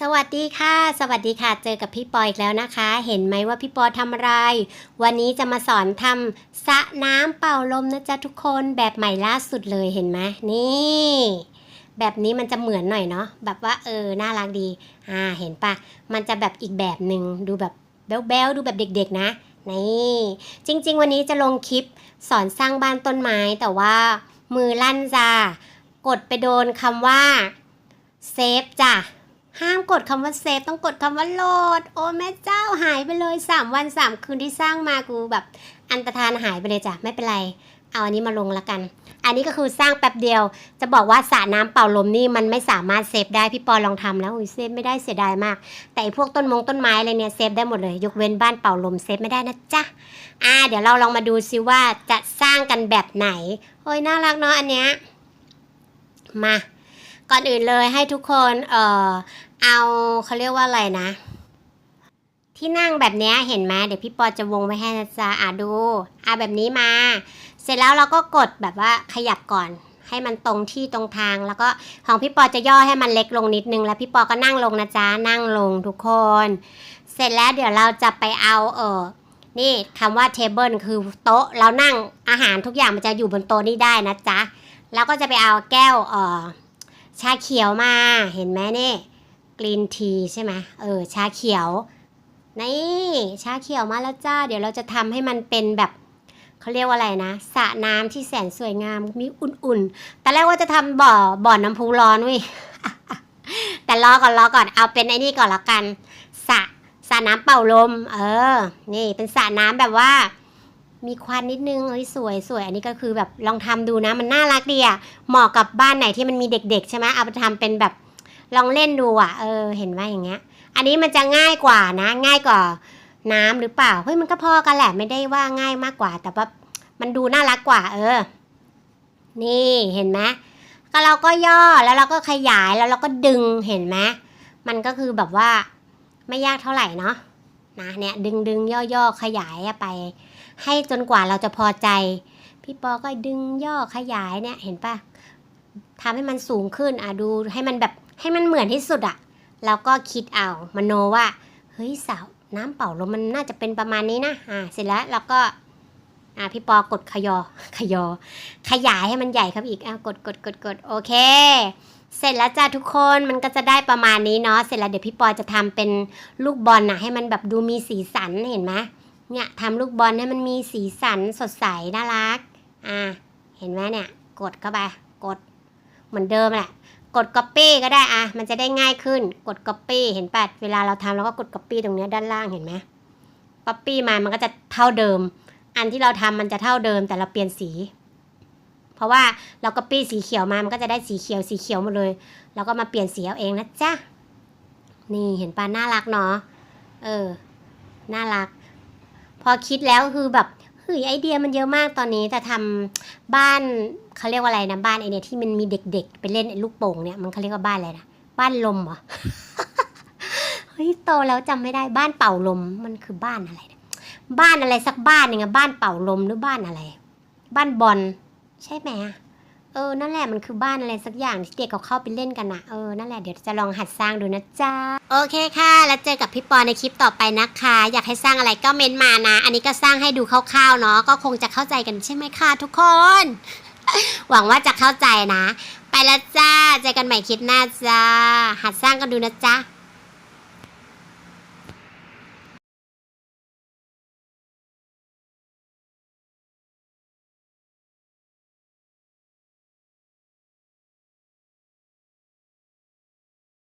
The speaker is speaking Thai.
สวัสดีค่ะ สวัสดีค่ะ เจอกับพี่ปออีกแล้วนะคะ เห็นไหมว่าพี่ปอทำอะไร วันนี้จะมาสอนทำสระน้ำเป่าลมนะจ๊ะทุกคนแบบใหม่ล่าสุดเลยเห็นไหมนี่ แบบนี้มันจะเหมือนหน่อยเนาะแบบว่าเออน่ารักดีอ่าเห็นปะมันจะแบบอีกแบบหนึ่งดูแบบแบ๊วๆดูแบบเด็ก ๆ นะนี่จริง ๆ วันนี้จะลงคลิปสอนสร้างบ้านต้นไม้แต่ว่ามือลั่นจ้ากดไปโดนคำว่าเซฟจ้ะ ห้ามกดคำว่าเซฟต้องกดคำว่าโหลด โอ้แม่เจ้าหายไปเลย 3 วัน 3 คืนที่สร้างมากูแบบ อันตรธานหายไปเลยจ้ะไม่เป็นไร เอาอันนี้มาลงละกัน อันนี้ก็คือสร้างแป๊บเดียว จะบอกว่าสระน้ำเป่าลมนี่มันไม่สามารถเซฟได้พี่ปอลองทำแล้วอุ้ยเซฟไม่ได้เสียดายมาก แต่อ้พวกต้นมงต้นไม้อะไรเนี่ยเซฟได้หมดเลย ยกเว้นบ้านเป่าลมเซฟไม่ได้นะจ๊ะอ่า เดี๋ยวเราลองมาดูซิว่าจะสร้างกันแบบไหนโอ้ยน่ารักเนาะอันเนี้ยมาก่อนอื่นเลยให้ทุกคนเอ่อ เอาเขาเรียกว่าอะไรนะ ที่นั่งแบบนี้เห็นไหมเดี๋ยวพี่ปอจะวงไว้ให้นะจ๊ะอะดูอะแบบนี้มา เสร็จแล้วเราก็กดแบบว่าขยับก่อน ให้มันตรงที่ตรงทาง แล้วก็ของพี่ปอจะย่อให้มันเล็กลงนิดนึง แล้วพี่ปอก็นั่งลงนะจ๊ะนั่งลงทุกคน เสร็จแล้วเดี๋ยวเราจะไปเอาเออนี่คำว่า table คือโต๊ะเรานั่งอาหารทุกอย่างมันจะอยู่บนโต๊ะนี้ได้นะจ๊ะแล้วก็จะไปเอาแก้วเออชาเขียวมาเห็นไหมเนี่ย กรีนทีใช่ไหมเออชาเขียวนี่ชาเขียวมาแล้วจ้า เดี๋ยวเราจะทำให้มันเป็นแบบเขาเรียกว่าอะไรนะสระน้ำที่แสนสวยงามมีอุ่นๆแต่แรกว่าจะทำบ่อบ่อน้ำพุร้อนเว้ยแต่รอก่อนรอก่อนเอาเป็นไอ้นี่ก่อนละกันสระสระน้ำเป่าลม เออ นี่เป็นสระน้ำแบบว่า มีควันนิดนึงเอ้ยสวยสวยอันนี้ก็คือแบบลองทำดูนะ มันน่ารักดีอะเหมาะกับบ้านไหนที่มันมีเด็ก ๆ ใช่ไหมเอาไปทำเป็นแบบ ลองเล่นดูอะ เออ เห็นว่าอย่างเงี้ย อันนี้มันจะง่ายกว่านะ ง่ายกว่าน้ำหรือเปล่า เฮ้ย มันก็พอกันแหละ ไม่ได้ว่าง่ายมากกว่า แต่ว่ามันดูน่ารักกว่า เออ นี่เห็นไหมก็เราก็ย่อแล้วเราก็ขยายแล้วเราก็ดึงเห็นไหมมันก็คือแบบว่าไม่ยากเท่าไหร่เนาะนะเนี่ยดึงดึงย่อย่อขยายไป ให้จนกว่าเราจะพอใจ พี่ปอก็ดึงย่อขยายเนี่ยเห็นปะทำให้มันสูงขึ้นอะดูให้มันแบบ ให้มันเหมือนที่สุดอะแล้วก็คิดเอามโนว่าเฮ้ยสาวน้ำเป่าลมมันน่าจะเป็นประมาณนี้นะอ่าเสร็จแล้วเราก็อ่าพี่ปอกดขยอขยอ ขยายให้มันใหญ่ครับอีกอ่ากดกดกดกดโอเค เสร็จแล้วจ้าทุกคนมันก็จะได้ประมาณนี้เนาะเสร็จแล้วเดี๋ยวพี่ปอจะทำเป็นลูกบอลนะให้มันแบบดูมีสีสันเห็นไหมเนี่ยทำลูกบอลให้มันมีสีสันสดใสน่ารักอ่าเห็นไหมเนี่ย กดเข้าไปกดเหมือนเดิมแหละ กด copy ก็ได้อะมันจะได้ง่ายขึ้นกด copy เห็นปะเวลาเราทำเราก็กด copy ตรงนี้ด้านล่างเห็นไหม copy มามันก็จะเท่าเดิม อันที่เราทำมันจะเท่าเดิมแต่เราเปลี่ยนสี เพราะว่าเรา copy สีเขียวมามันก็จะได้สีเขียวสีเขียวหมดเลยแล้วก็มาเปลี่ยนสีเอาเองนะจ๊ะนี่เห็นปะน่ารักเนาะเออน่ารัก พอคิดแล้วคือแบบ เฮ้ยไอเดียมันเยอะมากตอนนี้แต่ทำบ้านเขาเรียกว่าอะไรนะบ้านไอเนี่ยที่มันมีเด็กๆ ไปเล่นไอ้ลูกโป่งเนี่ยมันเขาเรียกว่าบ้านอะไรนะบ้านลมเหรอเฮ้ยโตแล้วจำไม่ได้บ้านเป่าลมมันคือบ้านอะไรนะบ้านอะไรสักบ้านหนึ่งอะบ้านเป่าลมหรือบ้านอะไร บ้านบอลใช่ไหมอะ เออ นั่นแหละมันคือบ้านอะไรสักอย่างที่เด็กเขาเข้าไปเล่นกันนะเออ นั่นแหละเดี๋ยวจะลองหัดสร้างดูนะจ๊ะ โอเคค่ะ แล้วเจอกับพี่ปอในคลิปต่อไปนะคะ อยากให้สร้างอะไรก็เม้นมานะ อันนี้ก็สร้างให้ดูคร่าวๆเนาะ ก็คงจะเข้าใจกันใช่ไหมคะทุกคน หวังว่าจะเข้าใจนะ ไปแล้วจ้า เจอกันใหม่คลิปหน้าจ้า หัดสร้างกันดูนะจ๊ะ